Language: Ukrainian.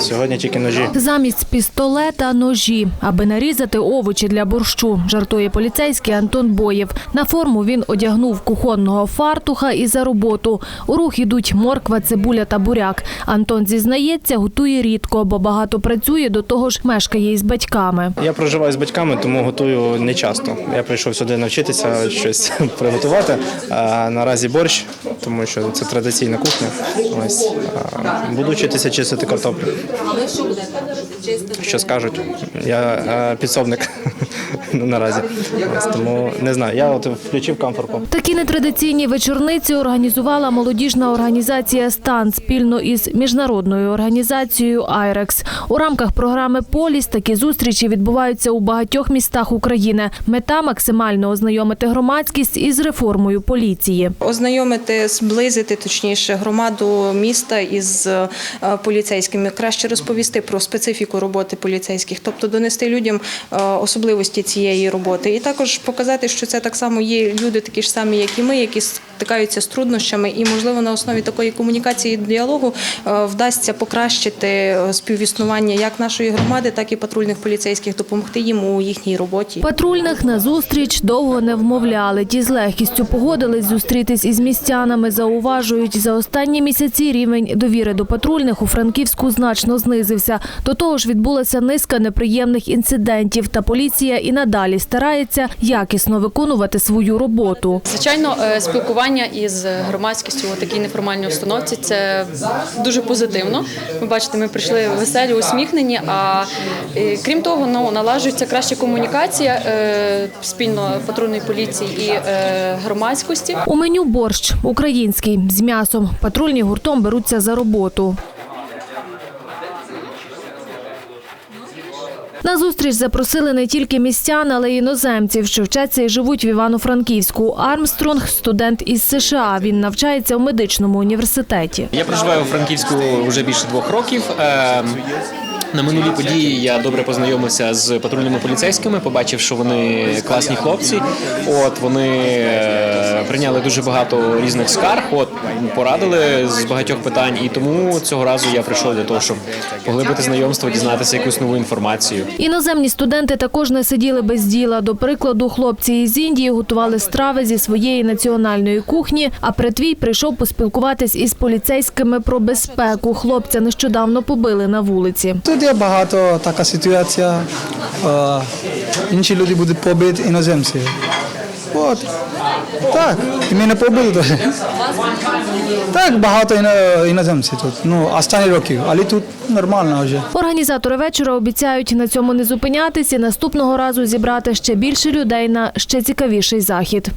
Сьогодні тільки ножі. Замість пістолета ножі, аби нарізати овочі для борщу, жартує поліцейський Антон Боєв. На форму він одягнув кухонного фартуха і за роботу. У рух ідуть морква, цибуля та буряк. Антон зізнається, готує рідко, бо багато працює, до того ж мешкає із батьками. Я проживаю з батьками, тому готую не часто. Я прийшов сюди навчитися щось приготувати. А наразі борщ, тому що це традиційна кухня. Ось буду вчитися чистити картоплю. Що скажуть? Я е, підсобник наразі. Тому не знаю. Я от включив камфорку. Такі нетрадиційні вечорниці організувала молодіжна організація «Стан» спільно із міжнародною організацією «Айрекс». У рамках програми «Поліс» такі зустрічі відбуваються у багатьох містах України. Мета – максимально ознайомити громадськість із реформою поліції. Ознайомити, зблизити точніше громаду міста із е, поліцейськими, краще розповісти про специфіку роботи поліцейських, тобто донести людям е, особливості цієї роботи, і також показати, що це так само є люди, такі ж самі, як і ми, які стикаються з труднощами, і можливо на основі такої комунікації і діалогу е, вдасться покращити е, співіснування як нашої громади, так і патрульних поліцейських, допомогти їм у їхній роботі. Патрульних на зустріч довго не вмовляли. Ті з легкістю погодились зустрітись із містянами. Зауважують, за останні місяці рівень довіри до патрульних у Франківську значно знизився. До того ж, відбулася низка неприємних інцидентів. Та поліція і надалі старається якісно виконувати свою роботу. Звичайно, е, спілкування із громадськістю у такій неформальній установці це дуже позитивно. Ви бачите, ми прийшли веселі, усміхнені. А е, крім того, ну налажується краща комунікація е, спільно патрульної поліції і громадськості. У меню борщ український з м'ясом. Патрульні гуртом беруться за роботу. На зустріч запросили не тільки містян, але й іноземців, що вчаться і живуть в Івано-Франківську. Армстронг – студент із США. Він навчається в медичному університеті. Я проживаю у Франківську вже більше двох років. На минулій події я добре познайомився з патрульними поліцейськими, побачив, що вони класні хлопці. От вони е, прийняли дуже багато різних скарг, от порадили з багатьох питань, і тому цього разу я прийшов для того, щоб поглибити знайомство, дізнатися якусь нову інформацію. Іноземні студенти також не сиділи без діла. До прикладу, хлопці із Індії готували страви зі своєї національної кухні. А Притвій прийшов поспілкуватись із поліцейськими про безпеку. Хлопця нещодавно побили на вулиці. Тут є багато така ситуація. Інші люди будуть побити іноземці. От. Так, і мене побили теж. Так, багато іноземців тут. Ну, останні років, але тут нормально вже. Організатори вечора обіцяють на цьому не зупинятись і наступного разу зібрати ще більше людей на ще цікавіший захід.